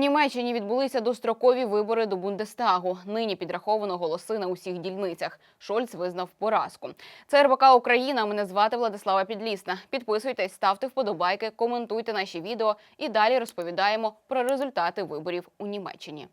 Німеччині відбулися дострокові вибори до Бундестагу. Нині підраховано голоси на усіх дільницях. Шольц визнав поразку. Це РБК Україна. Мене звати Владислава Підлісна. Підписуйтесь, ставте вподобайки, коментуйте наші відео і далі розповідаємо про результати виборів у Німеччині.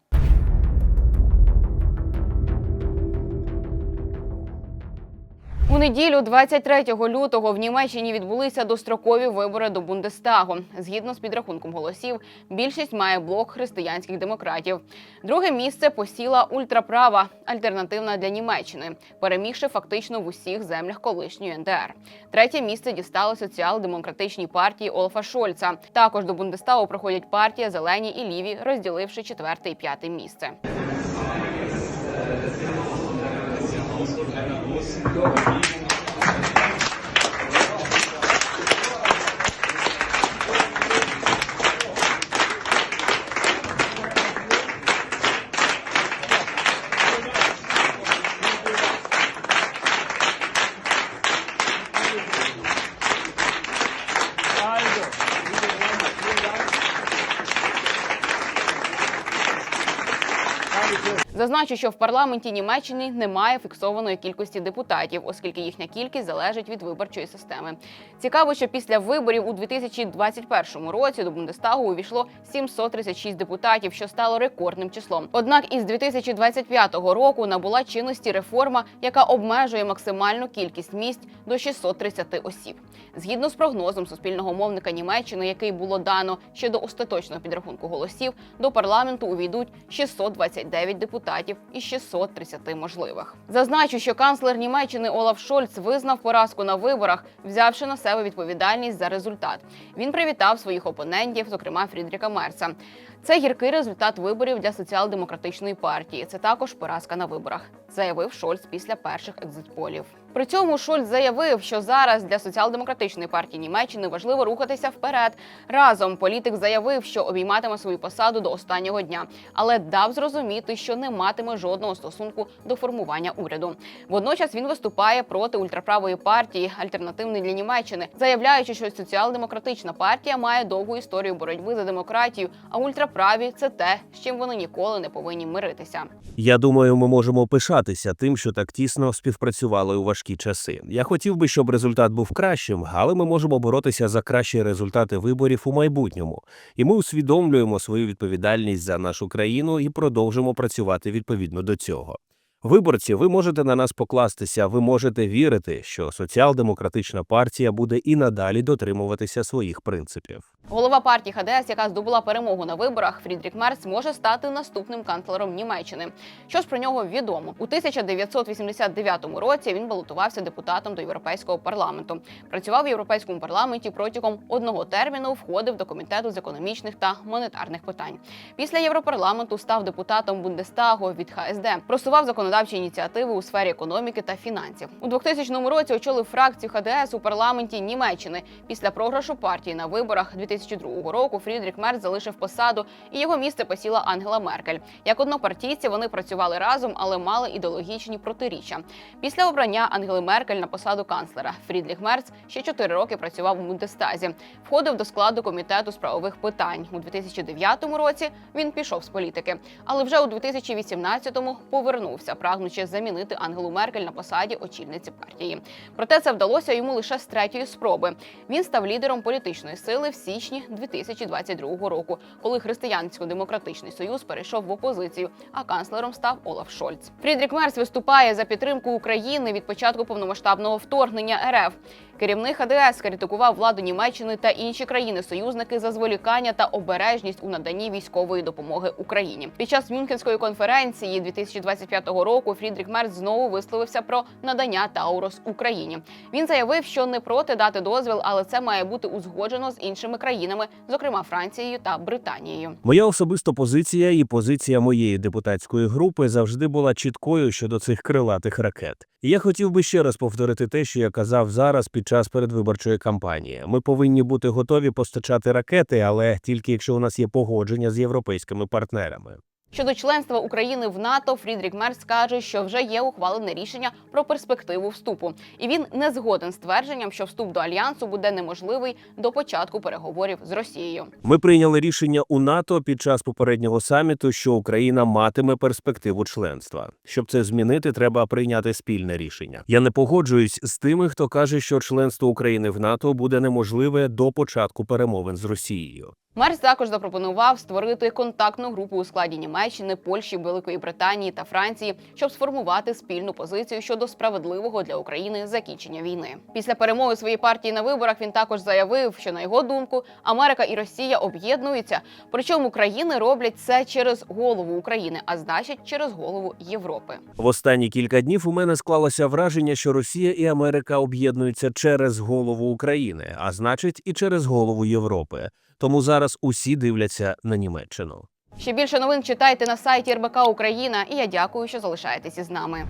У неділю, 23 лютого, в Німеччині відбулися дострокові вибори до Бундестагу. Згідно з підрахунком голосів, більшість має блок християнських демократів. Друге місце посіла ультраправа альтернативна для Німеччини, перемігши фактично в усіх землях колишньої НДР. Третє місце дістало соціал-демократичній партії Олафа Шольца. Також до Бундестагу проходять партія Зелені і Ліві, розділивши четверте і п'яте місце. Então, Зазначу, що в парламенті Німеччини немає фіксованої кількості депутатів, оскільки їхня кількість залежить від виборчої системи. Цікаво, що після виборів у 2021 році до Бундестагу увійшло 736 депутатів, що стало рекордним числом. Однак із 2025 року набула чинності реформа, яка обмежує максимальну кількість місць до 630 осіб. Згідно з прогнозом суспільного мовника Німеччини, який було дано ще до остаточного підрахунку голосів, до парламенту увійдуть 629 депутатів із 630 можливих. Зазначу, що канцлер Німеччини Олаф Шольц визнав поразку на виборах, взявши на себе відповідальність за результат. Він привітав своїх опонентів, зокрема Фрідріка Мерца. Це гіркий результат виборів для соціал-демократичної партії. Це також поразка на виборах, заявив Шольц після перших екзитполів. При цьому Шольц заявив, що зараз для соціал-демократичної партії Німеччини важливо рухатися вперед. Разом політик заявив, що обійматиме свою посаду до останнього дня, але дав зрозуміти, що не матиме жодного стосунку до формування уряду. Водночас він виступає проти ультраправої партії альтернативний для Німеччини, заявляючи, що соціал-демократична партія має довгу історію боротьби за демократію, а ультраправі це те, з чим вони ніколи не повинні миритися. Я думаю, ми можемо пишатися тим, що так тісно співпрацювали у важкі часи. Я хотів би, щоб результат був кращим, але ми можемо боротися за кращі результати виборів у майбутньому. І ми усвідомлюємо свою відповідальність за нашу країну і продовжимо працювати відповідно до цього. Виборці, ви можете на нас покластися, ви можете вірити, що соціал-демократична партія буде і надалі дотримуватися своїх принципів. Голова партії ХДС, яка здобула перемогу на виборах, Фрідрік Мерц може стати наступним канцлером Німеччини. Що ж про нього відомо у 1989 році. Він балотувався депутатом до європейського парламенту. Працював в європейському парламенті протягом одного терміну. Входив до комітету з економічних та монетарних питань. Після європарламенту став депутатом Бундестагу від ХСД. Просував законодавчі ініціативи у сфері економіки та фінансів. У 2000 році очолив фракцію ХДС у парламенті Німеччини. Після програшу партії на виборах 2002 року Фрідрік Мерц залишив посаду, і його місце посіла Ангела Меркель. Як однопартійці вони працювали разом, але мали ідеологічні протиріччя. Після обрання Ангели Меркель на посаду канцлера Фрідріх Мерц ще 4 роки працював у Бундестазі. Входив до складу комітету з правових питань. У 2009 році він пішов з політики, але вже у 2018-му повернувся, прагнучи замінити Ангелу Меркель на посаді очільниці партії. Проте це вдалося йому лише з третьої спроби. Він став лідером політичної сили в січні 2022 року, коли Християнсько-демократичний союз перейшов в опозицію, а канцлером став Олаф Шольц. Фрідрік Мерс виступає за підтримку України від початку повномасштабного вторгнення РФ. Керівник ХДС критикував владу Німеччини та інші країни-союзники за зволікання та обережність у наданні військової допомоги Україні. Під час Мюнхенської конференції 2025 року Фрідрік Мерц знову висловився про надання Таурос Україні. Він заявив, що не проти дати дозвіл, але це має бути узгоджено з іншими країнами, зокрема Францією та Британією. Моя особиста позиція і позиція моєї депутатської групи завжди була чіткою щодо цих крилатих ракет. І я хотів би ще раз повторити те, що я казав зараз під час передвиборчої кампанії. Ми повинні бути готові постачати ракети, але тільки якщо у нас є погодження з європейськими партнерами. Щодо членства України в НАТО, Фрідрік Мерц каже, що вже є ухвалене рішення про перспективу вступу, і він не згоден з твердженням, що вступ до альянсу буде неможливий до початку переговорів з Росією. Ми прийняли рішення у НАТО під час попереднього саміту, що Україна матиме перспективу членства. Щоб це змінити, треба прийняти спільне рішення. Я не погоджуюсь з тими, хто каже, що членство України в НАТО буде неможливе до початку перемовин з Росією. Мерц також запропонував створити контактну групу у складі Німеччини, Польщі, Великої Британії та Франції, щоб сформувати спільну позицію щодо справедливого для України закінчення війни. Після перемоги своєї партії на виборах він також заявив, що на його думку Америка і Росія об'єднуються. Причому країни роблять це через голову України, а значить через голову Європи. В останні кілька днів у мене склалося враження, що Росія і Америка об'єднуються через голову України, а значить, і через голову Європи. Тому зараз усі дивляться на Німеччину. Ще більше новин читайте на сайті РБК Україна. І я дякую, що залишаєтесь із нами.